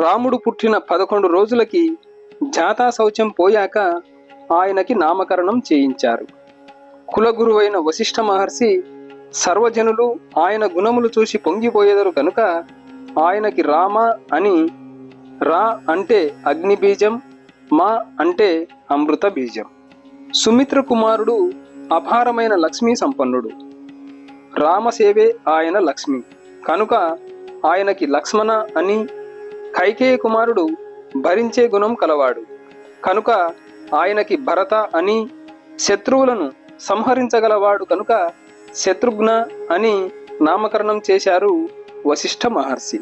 రాముడు పుట్టిన పదకొండు రోజులకి జాతా శౌచం పోయాక ఆయనకి నామకరణం చేయించారు. కులగురువైన వశిష్ఠ మహర్షి సర్వజనులు ఆయన గుణములు చూసి పొంగిపోయేదరు కనుక ఆయనకి రామ అని రా అంటే అగ్ని బీజం మా అంటే అమృత బీజం సుమిత్ర కుమారుడు అపారమైన లక్ష్మీ సంపన్నుడు. రామసేవే ఆయన లక్ష్మి. కనుక ఆయనకి లక్ష్మణ అని కైకేయ కుమారుడు భరించే గుణం కలవాడు. కనుక ఆయనకి భరత అని శత్రువులను సంహరించగలవాడు కనుక శత్రుఘ్న అని నామకరణం చేశారు వశిష్ఠ మహర్షి.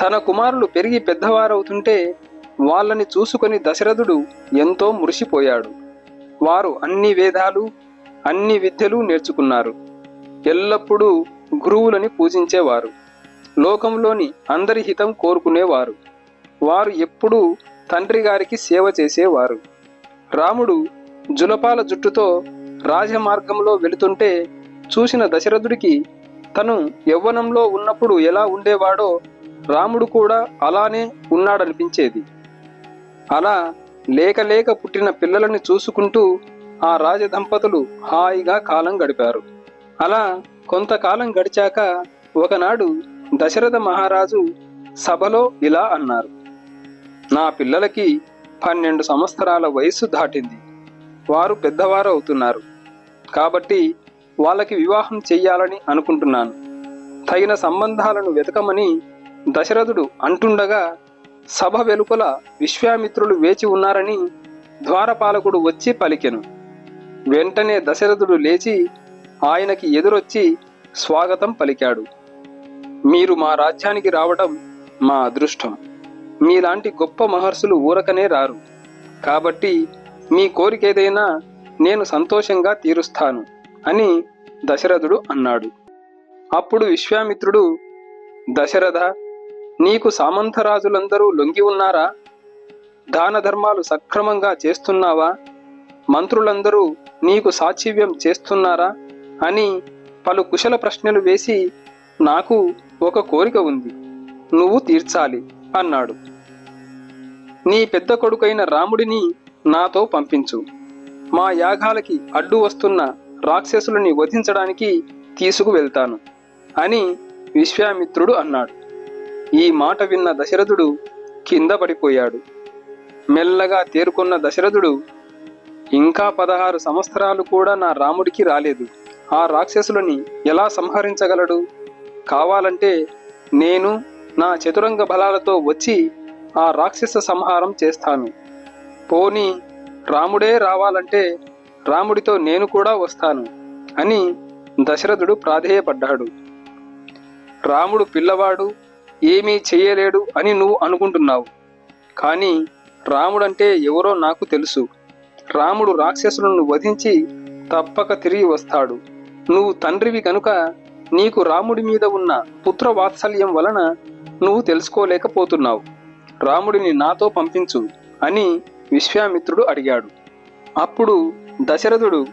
తన కుమారులు పెరిగి పెద్దవారవుతుంటే వాళ్ళని చూసుకొని దశరథుడు ఎంతో మురిసిపోయాడు. వారు అన్ని వేదాలు అన్ని విద్యలు నేర్చుకున్నారు. ఎల్లప్పుడూ గురువులని పూజించేవారు. లోకంలోని అందరి హితం కోరుకునేవారు. వారు ఎప్పుడూ తండ్రి గారికి సేవ చేసేవారు. రాముడు జులపాల జుట్టుతో రాజమార్గంలో వెళుతుంటే చూసిన దశరథుడికి తను యవ్వనంలో ఉన్నప్పుడు ఎలా ఉండేవాడో రాముడు కూడా అలానే ఉన్నాడనిపించేది. అలా లేక లేక పుట్టిన పిల్లలని చూసుకుంటూ ఆ రాజదంపతులు హాయిగా కాలం గడిపారు. అలా కొంతకాలం గడిచాక ఒకనాడు దశరథ మహారాజు సభలో ఇలా అన్నారు. నా పిల్లలకి పన్నెండు సంవత్సరాల వయస్సు దాటింది. వారు పెద్దవారు అవుతున్నారు. కాబట్టి వాళ్ళకి వివాహం చెయ్యాలని అనుకుంటున్నాను. తగిన సంబంధాలను వెతకమని దశరథుడు అంటుండగా సభ వెలుపల విశ్వామిత్రులు వేచి ఉన్నారని ద్వారపాలకుడు వచ్చి పలికెను. వెంటనే దశరథుడు లేచి ఆయనకి ఎదురొచ్చి స్వాగతం పలికాడు. మీరు మా రాజ్యానికి రావడం మా అదృష్టం. మీలాంటి గొప్ప మహర్షులు ఊరకనే రారు. కాబట్టి మీ కోరికేదైనా నేను సంతోషంగా తీరుస్తాను అని దశరథుడు అన్నాడు. అప్పుడు విశ్వామిత్రుడు దశరథ నీకు సామంతరాజులందరూ లొంగి ఉన్నారా? దాన ధర్మాలు సక్రమంగా చేస్తున్నావా? మంత్రులందరూ నీకు సాచివ్యం చేస్తున్నారా? అని పలు కుశల ప్రశ్నలు వేసి నాకు ఒక కోరిక ఉంది. నువ్వు తీర్చాలి అన్నాడు. నీ పెద్ద కొడుకైన రాముడిని నాతో పంపించు. మా యాగాలకి అడ్డు వస్తున్న రాక్షసులని వధించడానికి తీసుకువెళ్తాను అని విశ్వామిత్రుడు అన్నాడు. ఈ మాట విన్న దశరథుడు కింద పడిపోయాడు. మెల్లగా తేరుకున్న దశరథుడు ఇంకా పదహారు సంవత్సరాలు కూడా నా రాముడికి రాలేదు. ఆ రాక్షసులని ఎలా సంహరించగలడు? కావాలంటే నేను నా చతురంగ బలాలతో వచ్చి ఆ రాక్షస సంహారం చేస్తాను. పోని రాముడే రావాలంటే రాముడితో నేను కూడా వస్తాను అని దశరథుడు ప్రాధేయపడ్డాడు. రాముడు పిల్లవాడు ఏమీ చేయలేడు అని నువ్వు అనుకుంటున్నావు. కానీ రాముడంటే ఎవరో నాకు తెలుసు. రాముడు రాక్షసులను వధించి తప్పక తిరిగి వస్తాడు. నువ్వు తండ్రివి కనుక నీకు రాముడి మీద ఉన్న పుత్ర వాత్సల్యం వలన నువ్వు తెలుసుకోలేకపోతున్నావు. రాముడిని నాతో పంపించు అని విశ్వామిత్రుడు అడిగాడు. అప్పుడు దశరథుడు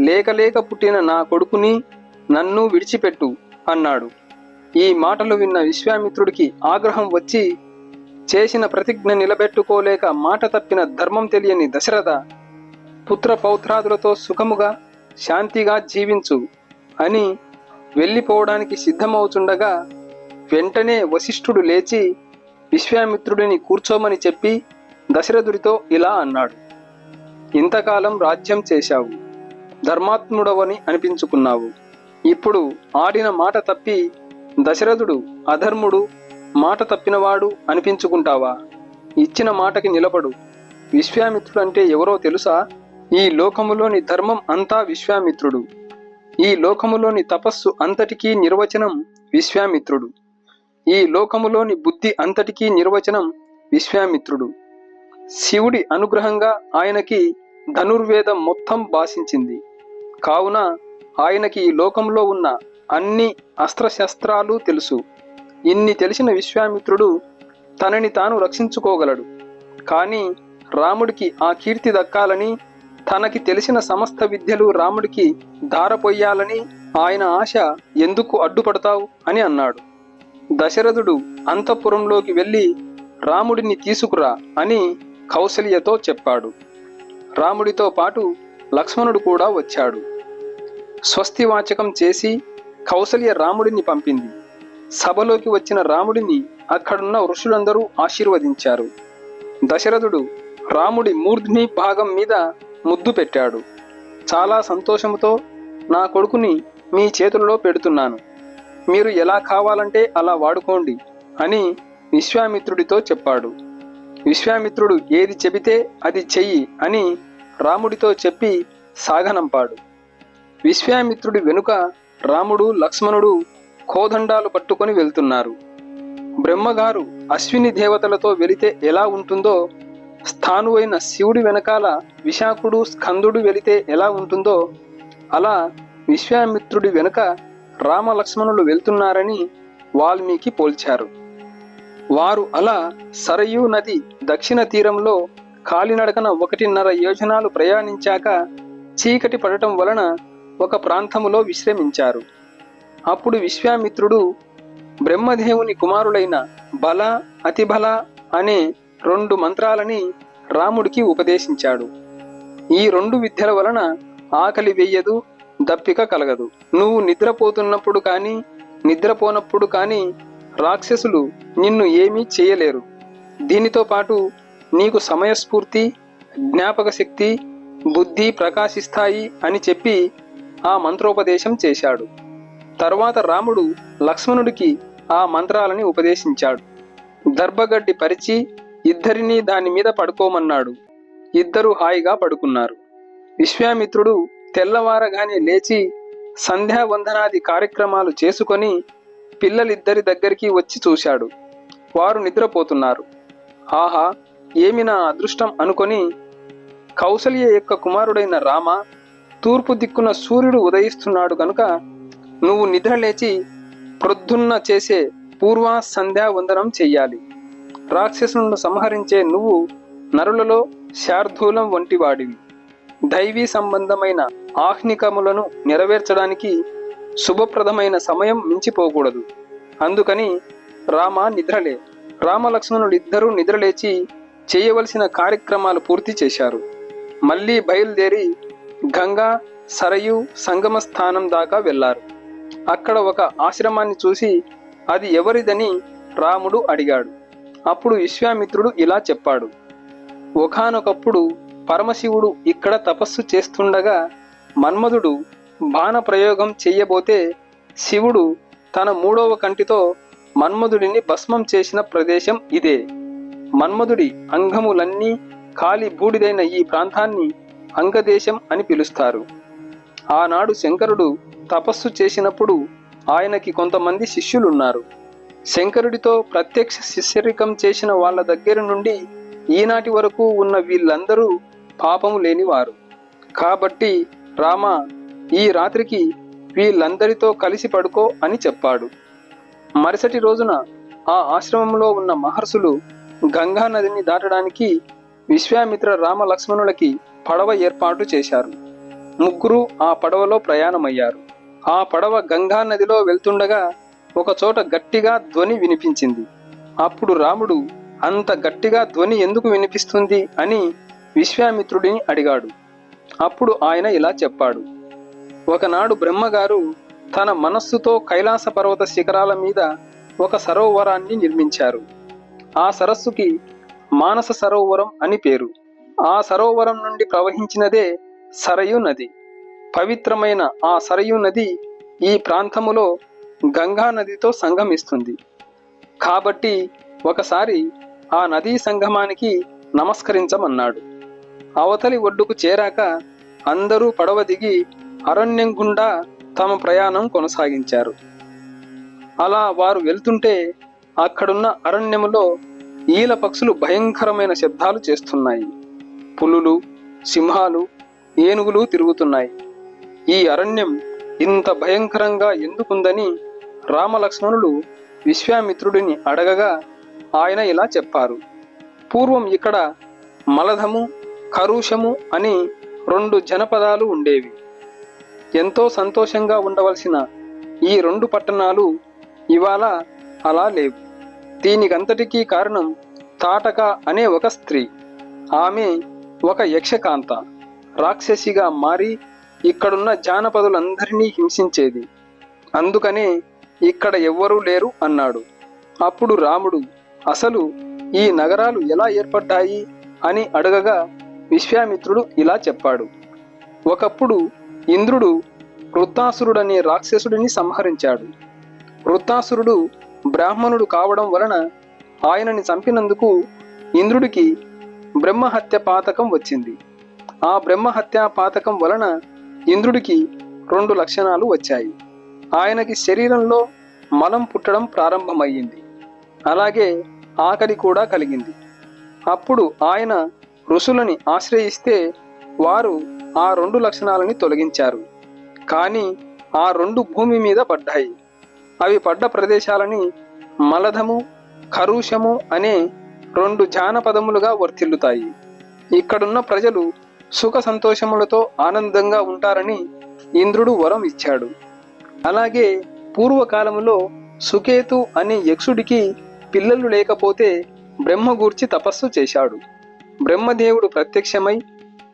లేకలేక పుట్టిన నా కొడుకుని నన్ను విడిచిపెట్టు అన్నాడు. ఈ మాటలు విన్న విశ్వామిత్రుడికి ఆగ్రహం వచ్చి చేసిన ప్రతిజ్ఞ నిలబెట్టుకోలేక మాట తప్పిన ధర్మం తెలియని దశరథ పుత్ర పౌత్రాదులతో సుఖముగా శాంతిగా జీవించు అని వెళ్ళిపోవడానికి సిద్ధమవుతుండగా వెంటనే వశిష్ఠుడు లేచి విశ్వామిత్రుడిని కూర్చోమని చెప్పి దశరథుడితో ఇలా అన్నాడు. ఇంతకాలం రాజ్యం చేశావు ధర్మాత్ముడవని అనిపించుకున్నావు. ఇప్పుడు ఆడిన మాట తప్పి దశరథుడు అధర్ముడు మాట తప్పినవాడు అనిపించుకుంటావా? ఇచ్చిన మాటకి నిలబడు. విశ్వామిత్రుడు అంటే ఎవరో తెలుసా? ఈ లోకములోని ధర్మం అంతా విశ్వామిత్రుడు. ఈ లోకములోని తపస్సు అంతటికీ నిర్వచనం విశ్వామిత్రుడు. ఈ లోకములోని బుద్ధి అంతటికీ నిర్వచనం విశ్వామిత్రుడు. శివుడి అనుగ్రహంగా ఆయనకి ధనుర్వేదం మొత్తం భాషించింది. కావున ఆయనకి ఈ లోకంలో ఉన్న అన్ని అస్త్రశస్త్రాలు తెలుసు. ఇన్ని తెలిసిన విశ్వామిత్రుడు తనని తాను రక్షించుకోగలడు. కానీ రాముడికి ఆ కీర్తి దక్కాలని తనకి తెలిసిన సమస్త విద్యలు రాముడికి ధారపోయాలని ఆయన ఆశ ఎందుకు అడ్డుపడతావు అని అన్నాడు. దశరథుడు అంతఃపురంలోకి వెళ్ళి రాముడిని తీసుకురా అని కౌసల్యతో చెప్పాడు. రాముడితో పాటు లక్ష్మణుడు కూడా వచ్చాడు. స్వస్తివాచకం చేసి కౌసల్య రాముడిని పంపింది. సభలోకి వచ్చిన రాముడిని అక్కడున్న ఋషులందరూ ఆశీర్వదించారు. దశరథుడు రాముడి మూర్ధ్ని భాగం మీద ముద్దు పెట్టాడు. చాలా సంతోషముతో నా కొడుకుని మీ చేతుల్లో పెడుతున్నాను. మీరు ఎలా కావాలంటే అలా వాడుకోండి అని విశ్వామిత్రుడితో చెప్పాడు. విశ్వామిత్రుడు ఏది చెబితే అది చెయ్యి అని రాముడితో చెప్పి సాగనంపాడు. విశ్వామిత్రుడి వెనుక రాముడు లక్ష్మణుడు కోదండాలు పట్టుకొని వెళ్తున్నారు. బ్రహ్మగారు అశ్విని దేవతలతో వెళితే ఎలా ఉంటుందో స్థానువైన శివుడి వెనకాల విశాఖుడు స్కందుడు వెళితే ఎలా ఉంటుందో అలా విశ్వామిత్రుడి వెనుక రామలక్ష్మణులు వెళ్తున్నారని వాల్మీకి పోల్చారు. వారు అలా సరయూ నది దక్షిణ తీరంలో కాలినడకన ఒకటిన్నర యోజనాలు ప్రయాణించాక చీకటి పడటం వలన ఒక ప్రాంతములో విశ్రమించారు. అప్పుడు విశ్వామిత్రుడు బ్రహ్మదేవుని కుమారులైన బల అతిబల అనే రెండు మంత్రాలని రాముడికి ఉపదేశించాడు. ఈ రెండు విద్యల వలన ఆకలి వెయ్యదు దప్పిక కలగదు. నువ్వు నిద్రపోతున్నప్పుడు కానీ నిద్రపోనప్పుడు కానీ రాక్షసులు నిన్ను ఏమీ చేయలేరు. దీనితో పాటు నీకు సమయస్ఫూర్తి జ్ఞాపక శక్తి బుద్ధి ప్రకాశిస్తాయి అని చెప్పి ఆ మంత్రోపదేశం చేశాడు. తర్వాత రాముడు లక్ష్మణుడికి ఆ మంత్రాలని ఉపదేశించాడు. దర్భగడ్డి పరిచి ఇద్దరినీ దాని మీద పడుకోమన్నాడు. ఇద్దరు హాయిగా పడుకున్నారు. విశ్వామిత్రుడు తెల్లవారగానే లేచి సంధ్యావందనాది కార్యక్రమాలు చేసుకొని పిల్లలిద్దరి దగ్గరికి వచ్చి చూశాడు. వారు నిద్రపోతున్నారు. ఆహా ఏమి నా అదృష్టం అనుకొని కౌసల్య యొక్క కుమారుడైన రామ తూర్పు దిక్కున సూర్యుడు ఉదయిస్తున్నాడు కనుక నువ్వు నిద్ర లేచి ప్రొద్దున్న చేసే పూర్వ సంధ్యా వందనం చెయ్యాలి. రాక్షసులను సంహరించే నువ్వు నరులలో శార్ధూలం వంటి వాడివి దైవీ సంబంధమైన ఆహ్నికములను నెరవేర్చడానికి శుభప్రదమైన సమయం మించిపోకూడదు. అందుకని రామ నిద్రలే. రామలక్ష్మణులిద్దరూ నిద్రలేచి చేయవలసిన కార్యక్రమాలు పూర్తి చేశారు. మళ్ళీ బయలుదేరి గంగా సరయు సంగమ స్థానం దాకా వెళ్ళారు. అక్కడ ఒక ఆశ్రమాన్ని చూసి అది ఎవరిదని రాముడు అడిగాడు. అప్పుడు విశ్వామిత్రుడు ఇలా చెప్పాడు. ఒకానొకప్పుడు పరమశివుడు ఇక్కడ తపస్సు చేస్తుండగా మన్మధుడు బాణ ప్రయోగం చెయ్యబోతే శివుడు తన మూడవ కంటితో మన్మధుడిని భస్మం చేసిన ప్రదేశం ఇదే. మన్మధుడి అంగములన్నీ కాలి బూడిదైన ఈ ప్రాంతాన్ని అంగదేశం అని పిలుస్తారు. ఆనాడు శంకరుడు తపస్సు చేసినప్పుడు ఆయనకి కొంతమంది శిష్యులున్నారు. శంకరుడితో ప్రత్యక్ష శిష్యరికం చేసిన వాళ్ళ దగ్గర నుండి ఈనాటి వరకు ఉన్న వీళ్ళందరూ పాపము లేనివారు. కాబట్టి రామ ఈ రాత్రికి వీళ్ళందరితో కలిసి పడుకో అని చెప్పాడు. మరుసటి రోజున ఆ ఆశ్రమంలో ఉన్న మహర్షులు గంగా నదిని దాటడానికి విశ్వామిత్ర రామ లక్ష్మణులకి పడవ ఏర్పాటు చేశారు. ముగ్గురు ఆ పడవలో ప్రయాణమయ్యారు. ఆ పడవ గంగా నదిలో వెళ్తుండగా ఒకచోట గట్టిగా ధ్వని వినిపించింది. అప్పుడు రాముడు అంత గట్టిగా ధ్వని ఎందుకు వినిపిస్తుంది? అని విశ్వామిత్రుడిని అడిగాడు. అప్పుడు ఆయన ఇలా చెప్పాడు. ఒకనాడు బ్రహ్మగారు తన మనస్సుతో కైలాస పర్వత శిఖరాల మీద ఒక సరోవరాన్ని నిర్మించారు. ఆ సరస్సుకి మానస సరోవరం అని పేరు. ఆ సరోవరం నుండి ప్రవహించినదే సరయు నది. పవిత్రమైన ఆ సరయు నది ఈ ప్రాంతములో గంగా నదితో సంగమిస్తుంది. కాబట్టి ఒకసారి ఆ నదీ సంగమానికి నమస్కరించమన్నాడు. అవతలి ఒడ్డుకు చేరాక అందరూ పడవ దిగి అరణ్యం గుండా తమ ప్రయాణం కొనసాగించారు. అలా వారు వెళ్తుంటే అక్కడున్న అరణ్యములో ఈల పక్షులు భయంకరమైన శబ్దాలు చేస్తున్నాయి. పులులు సింహాలు ఏనుగులు తిరుగుతున్నాయి. ఈ అరణ్యం ఇంత భయంకరంగా ఎందుకుందని రామలక్ష్మణులు విశ్వామిత్రుడిని అడగగా ఆయన ఇలా చెప్పారు. పూర్వం ఇక్కడ మలధము కరుషము అని రెండు జనపదాలు ఉండేవి. ఎంతో సంతోషంగా ఉండవలసిన ఈ రెండు పట్టణాలు ఇవాళ అలా లేవు. దీనికంతటికీ కారణం తాటక అనే ఒక స్త్రీ. ఆమె ఒక యక్షకాంత. రాక్షసిగా మారి ఇక్కడున్న జానపదులందరినీ హింసించేది. అందుకనే ఇక్కడ ఎవ్వరూ లేరు అన్నాడు. అప్పుడు రాముడు అసలు ఈ నగరాలు ఎలా ఏర్పడ్డాయి? అని అడగగా విశ్వామిత్రుడు ఇలా చెప్పాడు. ఒకప్పుడు ఇంద్రుడు వృత్తాసురుడనే రాక్షసుడిని సంహరించాడు. వృత్తాసురుడు బ్రాహ్మణుడు కావడం వలన ఆయనని చంపినందుకు ఇంద్రుడికి బ్రహ్మహత్య పాతకం వచ్చింది. ఆ బ్రహ్మహత్యా పాతకం వలన ఇంద్రుడికి రెండు లక్షణాలు వచ్చాయి. ఆయనకి శరీరంలో మలం పుట్టడం ప్రారంభమయ్యింది. అలాగే ఆకలి కూడా కలిగింది. అప్పుడు ఆయన ఋషులని ఆశ్రయిస్తే వారు ఆ రెండు లక్షణాలని తొలగించారు. కానీ ఆ రెండు భూమి మీద పడ్డాయి. అవి పడ్డ ప్రదేశాలని మలధము ఖరూషము అనే రెండు జానపదములుగా వర్తిల్లుతాయి. ఇక్కడున్న ప్రజలు సుఖ సంతోషములతో ఆనందంగా ఉంటారని ఇంద్రుడు వరం ఇచ్చాడు. అలాగే పూర్వకాలంలో సుకేతు అనే యక్షుడికి పిల్లలు లేకపోతే బ్రహ్మ గూర్చి తపస్సు చేశాడు. బ్రహ్మదేవుడు ప్రత్యక్షమై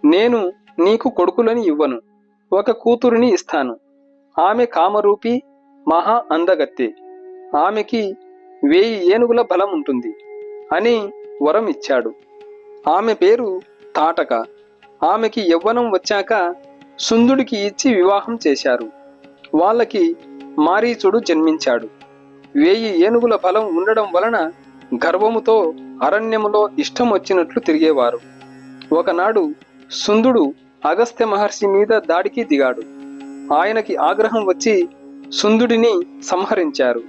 నేను నీకు కొడుకులని ఇవ్వను ఒక కూతురిని ఇస్తాను. ఆమె కామరూపి మహా అందగత్తె. ఆమెకి వేయి ఏనుగుల బలం ఉంటుంది అని వరం ఇచ్చాడు. ఆమె పేరు తాటక. ఆమెకి యవ్వనం వచ్చాక సుందుడికి ఇచ్చి వివాహం చేశారు. వాళ్ళకి మారీచుడు జన్మించాడు. వేయి ఏనుగుల బలం ఉండడం వలన గర్వముతో అరణ్యములో ఇష్టం వచ్చినట్లు తిరిగేవారు. ఒకనాడు సుందుడు అగస్త్య మహర్షి మీద దాడికి దిగాడు. ఆయనకి ఆగ్రహం వచ్చి సుందుడిని సంహరించారు.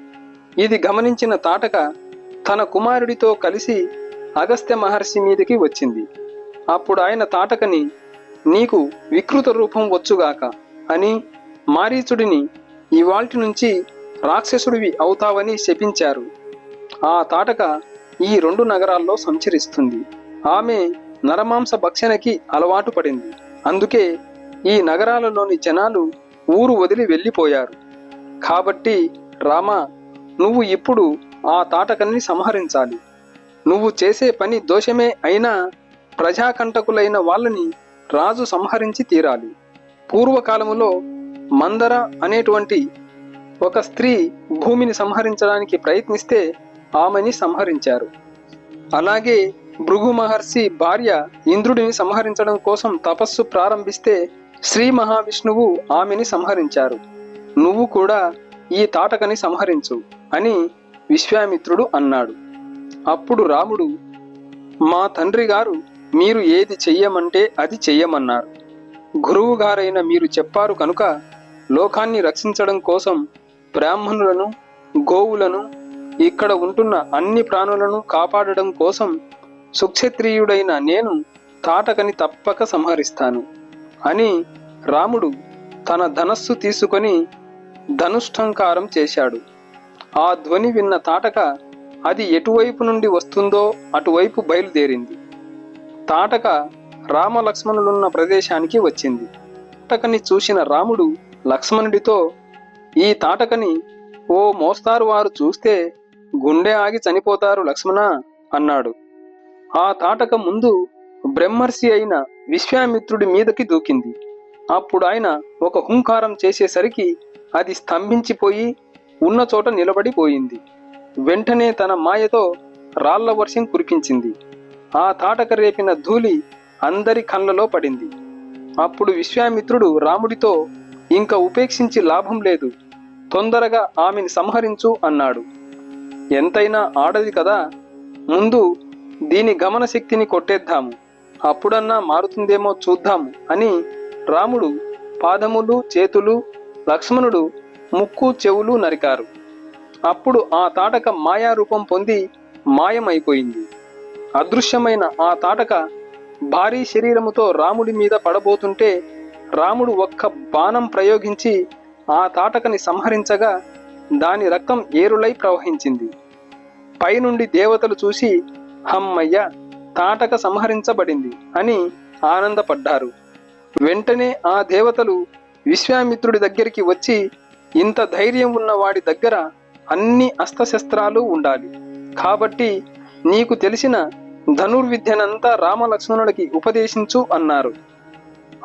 ఇది గమనించిన తాటక తన కుమారుడితో కలిసి అగస్త్య మహర్షి మీదకి వచ్చింది. అప్పుడు ఆయన తాటకని నీకు వికృత రూపం వచ్చుగాక అని మారీచుడిని ఇవాల్టి నుంచి రాక్షసుడివి అవుతావని శపించారు. ఆ తాటక ఈ రెండు నగరాల్లో సంచరిస్తుంది. ఆమె నరమాంస భక్షణకి అలవాటు పడింది. అందుకే ఈ నగరాలలోని జనాలు ఊరు వదిలి వెళ్ళిపోయారు. కాబట్టి రామ నువ్వు ఇప్పుడు ఆ తాటకని సంహరించాలి. నువ్వు చేసే పని దోషమే అయినా ప్రజాకంటకులైన వాళ్ళని రాజు సంహరించి తీరాలి. పూర్వకాలములో మందర అనేటువంటి ఒక స్త్రీ భూమిని సంహరించడానికి ప్రయత్నిస్తే ఆమెని సంహరించారు. అలాగే భృగు మహర్షి భార్య ఇంద్రుడిని సంహరించడం కోసం తపస్సు ప్రారంభిస్తే శ్రీ మహావిష్ణువు ఆమెని సంహరించారు. నువ్వు కూడా ఈ తాటకని సంహరించు అని విశ్వామిత్రుడు అన్నాడు. అప్పుడు రాముడు మా తండ్రి గారు మీరు ఏది చెయ్యమంటే అది చెయ్యమన్నారు. గురువు గారైన మీరు చెప్పారు కనుక లోకాన్ని రక్షించడం కోసం బ్రాహ్మణులను గోవులను ఇక్కడ ఉంటున్న అన్ని ప్రాణులను కాపాడడం కోసం సుక్షత్రియుడైన నేను తాటకని తప్పక సంహరిస్తాను. అని రాముడు తన ధనస్సు తీసుకొని ధనుష్టంకారం చేశాడు. ఆ ధ్వని విన్న తాటక అది ఎటువైపు నుండి వస్తుందో అటువైపు బయలుదేరింది. తాటక రామలక్ష్మణులున్న ప్రదేశానికి వచ్చింది. తాటకని చూసిన రాముడు లక్ష్మణుడితో ఈ తాటకని ఓ మోస్తారు వారు చూస్తే గుండె ఆగి చనిపోతారు లక్ష్మణ అన్నాడు. ఆ తాటక ముందు బ్రహ్మర్షి అయిన విశ్వామిత్రుడి మీదకి దూకింది. అప్పుడు ఆయన ఒక హుంకారం చేసేసరికి అది స్తంభించిపోయి ఉన్న చోట నిలబడిపోయింది. వెంటనే తన మాయతో రాళ్ళ వర్షం కురిపించింది. ఆ తాటక రేపిన ధూళి అందరి కళ్ళలో పడింది. అప్పుడు విశ్వామిత్రుడు రాముడితో ఇంకా ఉపేక్షించి లాభం లేదు. తొందరగా ఆమెని సంహరించు అన్నాడు. ఎంతైనా ఆడది కదా ముందు దీని గమన శక్తిని కొట్టేద్దాము. అప్పుడన్నా మారుతుందేమో చూద్దాము అని రాముడు పాదములు చేతులు లక్ష్మణుడు ముక్కు చెవులు నరికారు. అప్పుడు ఆ తాటక మాయా రూపం పొంది మాయమైపోయింది. అదృశ్యమైన ఆ తాటక భారీ శరీరముతో రాముడి మీద పడబోతుంటే రాముడు ఒక్క బాణం ప్రయోగించి ఆ తాటకని సంహరించగా దాని రక్తం ఏరులై ప్రవహించింది. పైనుండి దేవతలు చూసి హమ్మయ్య తాటక సంహరించబడింది అని ఆనందపడ్డారు. వెంటనే ఆ దేవతలు విశ్వామిత్రుడి దగ్గరికి వచ్చి ఇంత ధైర్యం ఉన్న వాడి దగ్గర అన్ని అస్త్రశస్త్రాలు ఉండాలి. కాబట్టి నీకు తెలిసిన ధనుర్విద్యనంతా రామలక్ష్మణుడికి ఉపదేశించు అన్నారు.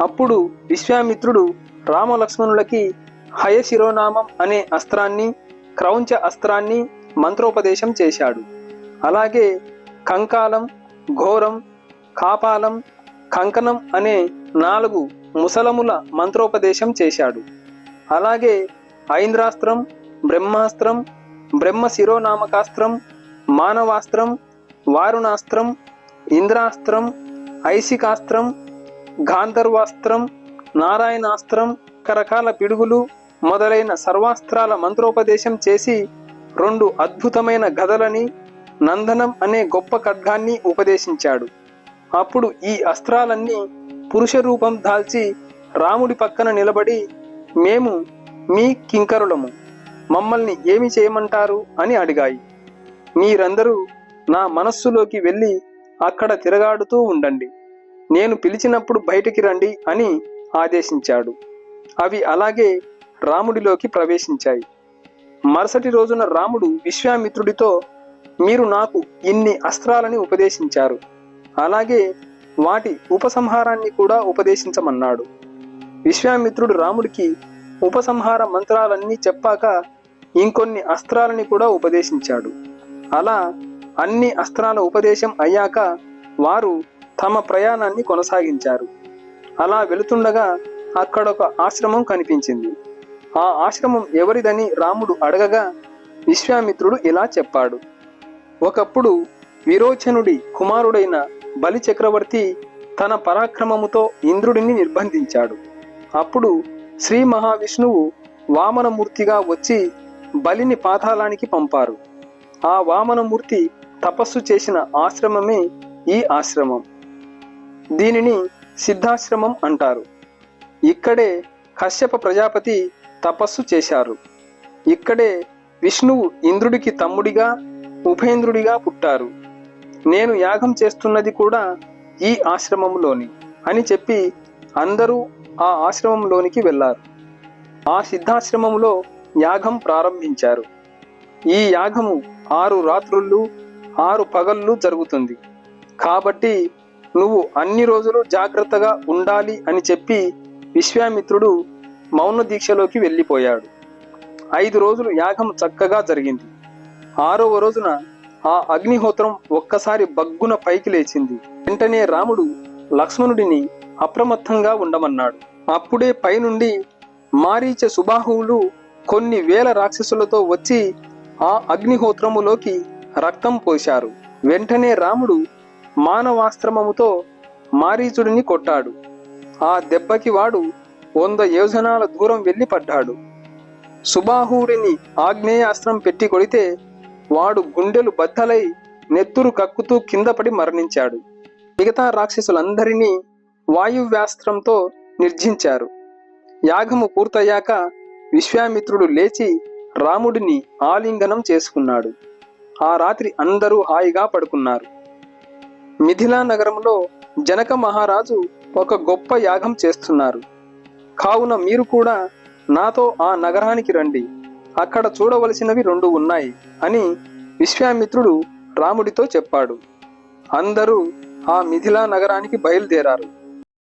అప్పుడు విశ్వామిత్రుడు రామలక్ష్మణులకి హయ శిరోనామం అనే అస్త్రాన్ని క్రౌంచ అస్త్రాన్ని మంత్రోపదేశం చేశాడు. అలాగే కంకాలం ఘోరం కాపాలం కంకణం అనే నాలుగు ముసలముల మంత్రోపదేశం చేశాడు. అలాగే ఐంద్రాస్త్రం బ్రహ్మాస్త్రం బ్రహ్మ శిరోనామకాస్త్రం మానవాస్త్రం వారుణాస్త్రం ఇంద్రాస్త్రం ఐశికాస్త్రం గాంధర్వాస్త్రం నారాయణాస్త్రం రకరకాల పిడుగులు మొదలైన సర్వాస్త్రాల మంత్రోపదేశం చేసి రెండు అద్భుతమైన గదలని నందనం అనే గొప్ప ఖడ్గాన్ని ఉపదేశించాడు. అప్పుడు ఈ అస్త్రాలన్నీ పురుష రూపం దాల్చి రాముడి పక్కన నిలబడి మేము మీ కింకరులము మమ్మల్ని ఏమి చేయమంటారు? అని అడిగాయి. మీరందరూ నా మనస్సులోకి వెళ్ళి అక్కడ తిరగాడుతూ ఉండండి. నేను పిలిచినప్పుడు బయటికి రండి అని ఆదేశించాడు. అవి అలాగే రాముడిలోకి ప్రవేశించాయి. మరుసటి రోజున రాముడు విశ్వామిత్రుడితో మీరు నాకు ఇన్ని అస్త్రాలని ఉపదేశించారు. అలాగే వాటి ఉపసంహారాన్ని కూడా ఉపదేశించమన్నాడు. విశ్వామిత్రుడు రాముడికి ఉపసంహార మంత్రాలన్నీ చెప్పాక ఇంకొన్ని అస్త్రాలని కూడా ఉపదేశించాడు. అలా అన్ని అస్త్రాల ఉపదేశం అయ్యాక వారు తమ ప్రయాణాన్ని కొనసాగించారు. అలా వెళుతుండగా అక్కడ ఒక ఆశ్రమం కనిపించింది. ఆ ఆశ్రమం ఎవరిదని రాముడు అడగగా విశ్వామిత్రుడు ఇలా చెప్పాడు. ఒకప్పుడు విరోచనుడి కుమారుడైన బలి చక్రవర్తి తన పరాక్రమముతో ఇంద్రుడిని నిర్బంధించాడు. అప్పుడు శ్రీ మహావిష్ణువు వామనమూర్తిగా వచ్చి బలిని పాతాళానికి పంపారు. ఆ వామనమూర్తి తపస్సు చేసిన ఆశ్రమమే ఈ ఆశ్రమం. దీనిని సిద్ధాశ్రమం అంటారు. ఇక్కడే కశ్యప ప్రజాపతి తపస్సు చేశారు. ఇక్కడే విష్ణువు ఇంద్రుడికి తమ్ముడిగా ఉపేంద్రుడిగా పుట్టారు. నేను యాగం చేస్తున్నది కూడా ఈ ఆశ్రమంలోని అని చెప్పి అందరూ ఆ ఆశ్రమంలోనికి వెళ్ళారు. ఆ సిద్ధాశ్రమంలో యాగం ప్రారంభించారు. ఈ యాగము ఆరు రాత్రుళ్ళు ఆరు పగళ్ళు జరుగుతుంది. కాబట్టి నువ్వు అన్ని రోజులు జాగ్రత్తగా ఉండాలి అని చెప్పి విశ్వామిత్రుడు మౌన దీక్షలోకి వెళ్ళిపోయాడు. ఐదు రోజులు యాగం చక్కగా జరిగింది. ఆరవ రోజున ఆ అగ్నిహోత్రం ఒక్కసారి బగ్గున పైకి లేచింది. వెంటనే రాముడు లక్ష్మణుడిని అప్రమత్తంగా ఉండమన్నాడు. అప్పుడే పైనుండి మారీచ సుబాహువులు కొన్ని వేల రాక్షసులతో వచ్చి ఆ అగ్నిహోత్రములోకి రక్తం పోశారు. వెంటనే రాముడు మానవాశ్రమముతో మారీచుడిని కొట్టాడు. ఆ దెబ్బకి వాడు వంద యోజనాల దూరం వెళ్ళి పడ్డాడు. సుబాహుడిని ఆగ్నేయాస్త్రం పెట్టి కొడితే వాడు గుండెలు బద్దలై నెత్తురు కక్కుతూ కింద పడి మరణించాడు. మిగతా రాక్షసులందరినీ వాయువ్యాస్త్రంతో నిర్జించారు. యాగము పూర్తయ్యాక విశ్వామిత్రుడు లేచి రాముడిని ఆలింగనం చేసుకున్నాడు. ఆ రాత్రి అందరూ హాయిగా పడుకున్నారు. మిథిలా నగరంలో జనక మహారాజు ఒక గొప్ప యాగం చేస్తున్నారు. కావున మీరు కూడా నాతో ఆ నగరానికి రండి. అక్కడ చూడవలసినవి రెండు ఉన్నాయి అని విశ్వామిత్రుడు రాముడితో చెప్పాడు. అందరూ ఆ మిథిలా నగరానికి బయలుదేరారు.